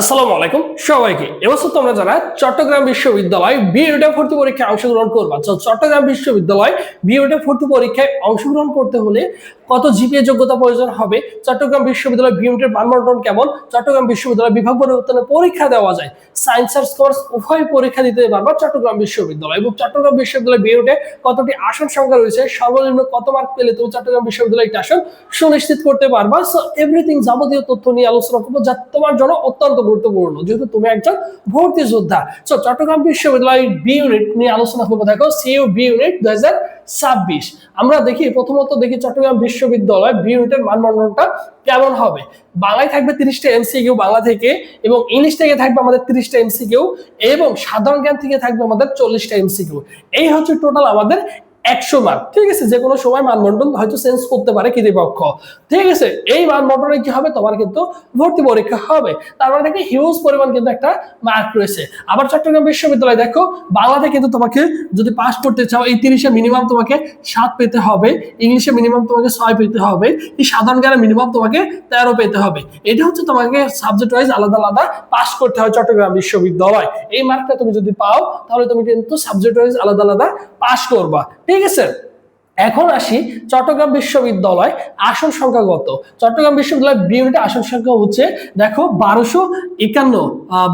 আসসালামু আলাইকুম সবাইকে। এবছর তোমরা যারা চট্টগ্রাম বিশ্ববিদ্যালয় বিএডে ভর্তি পরীক্ষায় অংশগ্রহণ করবা। চট্টগ্রাম বিশ্ববিদ্যালয় বিএডে ভর্তি পরীক্ষায় অংশগ্রহণ করতে হলে কত জিপিএ যোগ্যতা প্রয়োজন হবে? চট্টগ্রাম বিশ্ববিদ্যালয় বিএডের মানদণ্ড কেমন? চট্টগ্রাম বিশ্ববিদ্যালয় বিভাগ পরিবর্তনে পরীক্ষা দেওয়া যায়। সায়েন্স আর্টস কমার্স উভয় পরীক্ষা দিতে পারবা চট্টগ্রাম বিশ্ববিদ্যালয়। এবং চট্টগ্রাম বিশ্ববিদ্যালয় বিএডে কতটি আসন সংখ্যা রয়েছে? সর্বনিম্ন কত মার্ক পেলে তুমি চট্টগ্রাম বিশ্ববিদ্যালয় একটি আসন সুনিশ্চিত করতে পারবা? সো এভরিথিং যাবতীয় তথ্য নিয়ে আলোচনা করব যা তোমার জন্য অত্যন্ত গুরুত্বপূর্ণ। যেহেতু তুমি একজন ভর্তি যোদ্ধা। সো চট্টগ্রাম বিশ্ববিদ্যালয় বি ইউনিট নিয়ে আলোচনা করব। দেখো সিইউ বি ইউনিট হাজার ছাব্বিশ। আমরা দেখি, প্রথমত দেখি চট্টগ্রাম বিশ্ববিদ্যালয় বি ইউনিটের মানদণ্ডটা কেমন হবে? বাংলায় থাকবে তিরিশটা এমসিকিউ বাংলা থেকে এবং ইংলিশ থেকে থাকবে আমাদের তিরিশটা এমসিকিউ এবং সাধারণ জ্ঞান থেকে থাকবে আমাদের চল্লিশটা এমসিকিউ এই হচ্ছে টোটাল আমাদের একশো মার্ক ঠিক আছে যে কোনো সময় মানবন্টন হয়তো চেঞ্জ করতে পারে কৃতিপক্ষ। ঠিক আছে, এই মানবন্টনে কি হবে? তোমার কিন্তু ভর্তি পরীক্ষা হবে। তার মানে দেখে হিউজ পরিমাণ কিন্তু একটা মার্ক রয়েছে। আবার চট্টগ্রাম বিশ্ববিদ্যালয়, দেখো, বাংলাতে কিন্তু তোমাকে যদি পাস করতে চাও, এই তিরিশে মিনিমাম তোমাকে সাত পেতে হবে, ইংলিশে মিনিমাম তোমাকে ছয় পেতে হবে, এই সাধারণ জ্ঞানে মিনিমাম তোমাকে তেরো পেতে হবে। এটা হচ্ছে তোমাকে সাবজেক্ট ওয়াইজ আলাদা আলাদা পাস করতে হয় চট্টগ্রাম বিশ্ববিদ্যালয়। এই মার্কটা তুমি যদি পাও, তাহলে তুমি কিন্তু সাবজেক্ট ওয়াইজ আলাদা আলাদা পাস করবা। ঠিক আছে এখন আসি চট্টগ্রাম বিশ্ববিদ্যালয় আসন সংখ্যা কত চট্টগ্রাম বিশ্ববিদ্যালয় বি আসন সংখ্যা হচ্ছে, দেখো, বারোশো একান্ন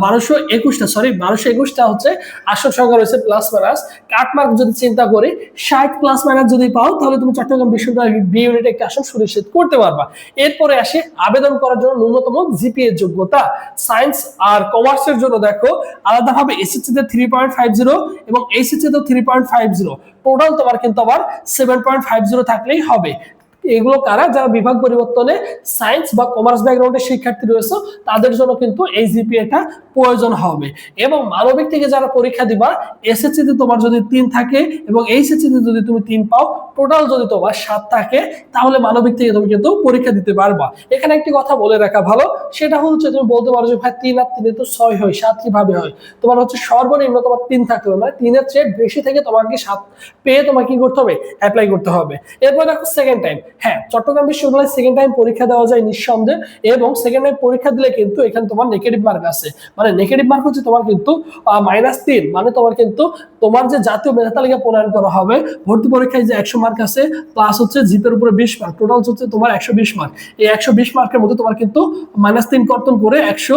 বারোশো একুশটা সরি বারোশো একুশটা হচ্ছে আসন সংখ্যা রয়েছে প্লাস মাইনাস কাটমার্ক যদি চিন্তা করি, ষাট প্লাস মাইনাস যদি পাও, তাহলে তুমি চট্টগ্রাম বিশ্ববিদ্যালয় বি একটি আসন সুনিশ্চিত করতে পারবা। এরপরে আসি আবেদন করার জন্য ন্যূনতম জিপিএ যোগ্যতা। সায়েন্স আর কমার্সের জন্য দেখো, আলাদাভাবে এসএসসি তে থ্রি পয়েন্ট ফাইভ জিরো এবং এইচএসসি তে three point five zero total তোমার কিন্তু আবার সেভেন পয়েন্ট ফাইভ জিরো থাকলেই হবে। এগুলো কারা? যারা বিভাগ পরিবর্তনে সায়েন্স বা কমার্স ব্যাকগ্রাউন্ডের শিক্ষার্থী রয়েছে, তাদের জন্য কিন্তু এই জিপিএটা প্রয়োজন হবে। এবং মানবিক থেকে যারা পরীক্ষা দিবা এসএসসি তে তোমার যদি তিন থাকে এবং এইচএসসি তে যদি তুমি তিন পাও টোটাল যদি তোমার সাত থাকে, তাহলে মানবিক থেকে তুমি কিন্তু পরীক্ষা দিতে পারবা। এখানে একটি কথা বলে রাখা ভালো, সেটা হচ্ছে তুমি বলতে পারো যে, ভাই, তিন আর তিনে তো ছয় হয়, সাত কীভাবে হয়? তোমার হচ্ছে সর্বনিম্ন তোমার তিন থাকতে হবে মানে তিনের চেয়ে বেশি থেকে তোমাকে সাত পেয়ে তোমাকে কি করতে হবে? অ্যাপ্লাই করতে হবে। এরপর দেখো সেকেন্ড টাইম হ্যাঁ চট্টগ্রাম বিশ্ববিদ্যালয়ে সেকেন্ড টাইম পরীক্ষা দেওয়া যায় নিঃসন্দেহে এবং সেকেন্ড টাইম পরীক্ষা দিলে কিন্তু এখানে তোমার নেগেটিভ মার্ক আছে মানে নেগেটিভ মার্ক হচ্ছে তোমার কিন্তু মাইনাস তিন। মানে তোমার কিন্তু তোমার যে জাতীয় মেধা তালিকা প্রণয়ন করা হবে, ভর্তি পরীক্ষায় যে একশো মার্ক আছে প্লাস হচ্ছে জিপের উপরে বিশ মার্ক টোটাল হচ্ছে তোমার একশো বিশ মার্ক এই একশো বিশ মার্কের মধ্যে তোমার কিন্তু মাইনাস তিন কর্তন করে একশো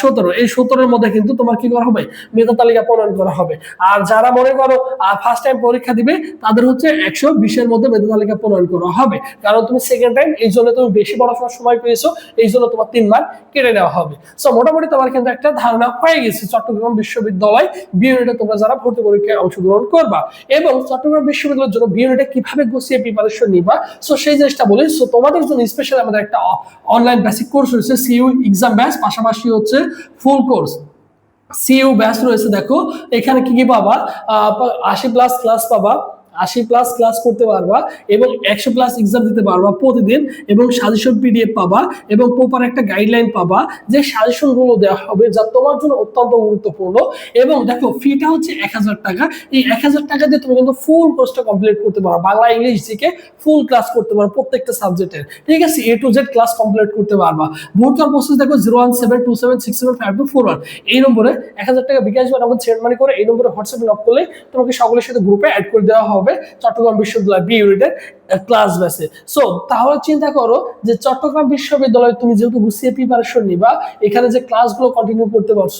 সতেরো। এই সতেরোর মধ্যে কিন্তু তোমার কি করা হবে? মেধা তালিকা প্রণয়ন করা হবে। আর যারা মনে করো ফার্স্ট টাইম পরীক্ষা দিবে, তাদের হচ্ছে একশো বিশের মধ্যে মেধা তালিকা প্রণয়ন করা হবে। কারণ তুমি সেকেন্ড টাইম এই জন্য তুমি বেশি পড়াশোনার সময় পেয়েছ, এই জন্য তোমার তিন মার্ক কেটে নেওয়া হবে। সো মোটামুটি তোমার কিন্তু একটা ধারণা হয়ে গেছে চট্টগ্রাম বিশ্ববিদ্যালয় বিএনএটে তোমরা যারা ভর্তি পরীক্ষায় অংশগ্রহণ করবা। এবং চট্টগ্রাম বিশ্ববিদ্যালয়ের জন্য বিএনএটে কীভাবে গুছিয়ে প্রিপারেশন নিবা? সো সেই জিনিসটা বলি। সো তোমাদের জন্য স্পেশাল আমাদের একটা অনলাইন বেসিক কোর্স রয়েছে সিইউ এক্সাম ব্যাচ পাশাপাশি হচ্ছে ফুল কোর্স সিইউ ব্যাচ রয়েছে, দেখো। এখানে কি কি পাবা? আশি প্লাস ক্লাস পাবা। আশি প্লাস ক্লাস করতে পারবা এবং একশো প্লাস এক্সাম দিতে পারবা প্রতিদিন এবং সাজেশন পিডিএফ পাবা এবং প্রপার একটা গাইডলাইন পাবা যে সাজেশনগুলো দেওয়া হবে যা তোমার জন্য অত্যন্ত গুরুত্বপূর্ণ এবং দেখো ফিটা হচ্ছে এক হাজার টাকা। এই এক হাজার টাকা দিয়ে তুমি কিন্তু ফুল কোর্সটা কমপ্লিট করতে পারো। বাংলা, ইংলিশ থেকে ফুল ক্লাস করতে পারো প্রত্যেকটা সাবজেক্টের ঠিক আছে? A to Z class complete করতে পারবা। ভর্তি হওয়ার প্রসেস দেখো zero one seven two seven six seven five two four one এই নম্বরে এক হাজার টাকা বিকাশ বা আমাদের সেন্ড মানি করে এই নম্বরে হোয়াটসঅ্যাপে লক করলে তোমাকে সকলের সাথে গ্রুপে অ্যাড করে দেওয়া হবে। চট্টগ্রাম বিশ্ববিদ্যালয় বি ইউনিটের ক্লাস বেসে সো তাহলে চিন্তা করো যে চট্টগ্রাম বিশ্ববিদ্যালয়ে তুমি যেহেতু গুছিয়ে প্রিপারেশন নিবা, এখানে যে ক্লাসগুলো কন্টিনিউ করতে পারছ,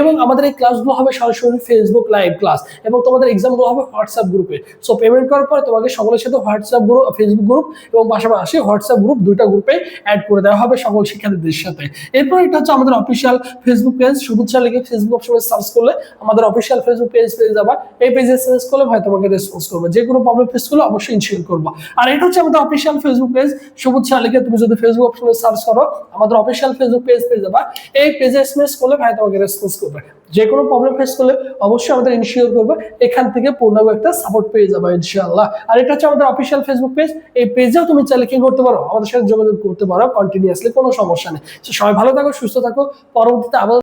এবং আমাদের এই ক্লাসগুলো হবে সরাসরি ফেসবুক লাইভ ক্লাস এবং তোমাদের এক্সামগুলো হবে হোয়াটসঅ্যাপ গ্রুপে সো পেমেন্ট করার পরে তোমাকে সকলের সাথে হোয়াটসঅ্যাপ গ্রুপ ফেসবুক গ্রুপ এবং পাশাপাশি হোয়াটসঅ্যাপ গ্রুপ দুইটা গ্রুপে অ্যাড করে দেওয়া হবে সকল শিক্ষার্থীদের সাথে। এরপর এটা হচ্ছে আমাদের অফিসিয়াল ফেসবুক পেজ সবুজ লিখে ফেসবুক অপশনে সার্চ করলে আমাদের অফিসিয়াল ফেসবুক পেজ পেয়ে যাবা। এই পেজে সার্চ করলে ভাই তোমাকে রেসপন্স করবে। যে কোনো প্রবলেম ফেস করলে অবশ্যই ইনশিওর করব। আর এটা হচ্ছে আমাদের অফিসিয়াল ফেসবুক পেজ সবুজ লিখে তুমি যদি ফেসবুক অপশনে সার্চ করো, আমাদের অফিসিয়াল ফেসবুক পেজ পেয়ে যাবা। এই পেজে এসএমএস করলে ভাই তোমাকে রেসপন্স করবে। যে কোনো প্রবলেম ফেস করলে অবশ্যই আমাদের ইনশিওর করবে। এখান থেকে পূর্ণাঙ্গ একটা সাপোর্ট পেয়ে যাবে ইনশাআল্লাহ। আর এটা হচ্ছে আমাদের অফিসিয়াল ফেসবুক পেজ এই পেজেও তুমি চাইলে কি করতে পারো? আমাদের সাথে যোগাযোগ করতে পারো কন্টিনিউয়াসলি কোনো সমস্যা নেই। সবাই ভালো থাকো, সুস্থ থাকো। পরবর্তীতে আবার